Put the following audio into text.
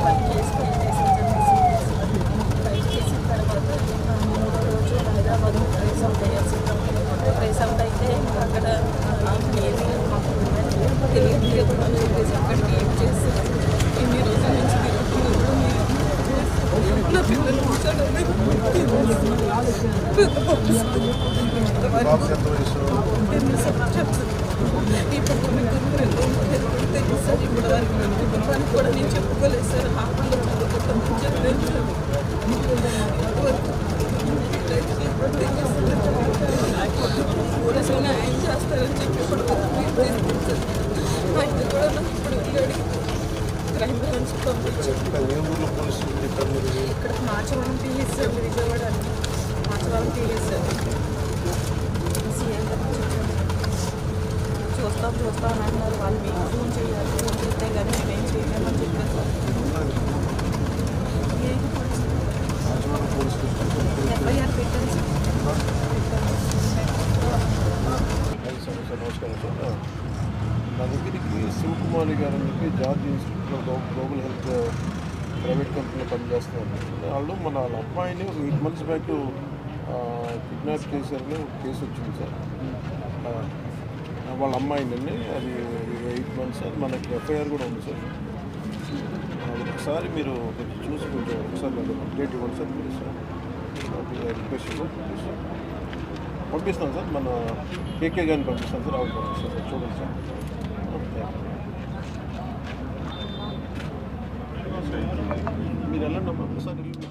Plan చేసి తీసుకెళ్తున్నారు అది అని కూడా నేను చెప్పుకోలేదు సార్. హాస్పిటల్లో చదువుకుంటామని చెప్పలేదు సార్ పోలీసులు ఆయన చేస్తారని చెప్పి ఇప్పుడు ఆయన కూడా నాకు ఇప్పుడు వెళ్ళాడు క్రైమ్ బ్రాంచ్ పంపించారు ఇక్కడ Machavaram PS sir Vijayawada Machavaram PS sir. చూస్తాం చూస్తాం అంటున్నారు వాళ్ళు మీకు ఫోన్ చేయాలి ఫోన్ చేస్తే కానీ మేమేం చేయలేమని చెప్పారు సార్ ఏం పోలీసులు? రాజవరం పోలీస్ స్టేషన్ ఎఫ్ఐఆర్ పెట్టాను సార్ సార్ నమస్కారం సార్ నా దగ్గరికి శివకుమారి గారు అని చెప్పి జార్జ్ ఇన్స్టిట్యూట్లో గ్లోబల్ హెల్త్ ప్రైవేట్ కంపెనీలో పనిచేస్తున్నారు వాళ్ళు మన వాళ్ళ అమ్మాయిని ఒక ఎయిట్ మంత్స్ బ్యాక్ కిడ్నాప్ చేశారని ఒక కేసు వచ్చింది సార్. వాళ్ళ అమ్మాయిని అది ఎయిట్ మంత్స్ అది మనకి ఎఫ్ఐఆర్ కూడా ఉంది సార్. ఒకసారి మీరు కొంచెం చూసి కొంచెం ఒకసారి నాకు అప్డేట్ ఇవ్వండి sir please sir. Request sir. పంపిస్తాం సార్. పంపిస్తాను సార్ మన కేకే గారిని పంపిస్తాను సార్. ఆవిడ పంపిస్తాను సార్. చూడండి సార్. మీరు వెళ్ళండి అమ్మా. ఒకసారి వెళ్ళి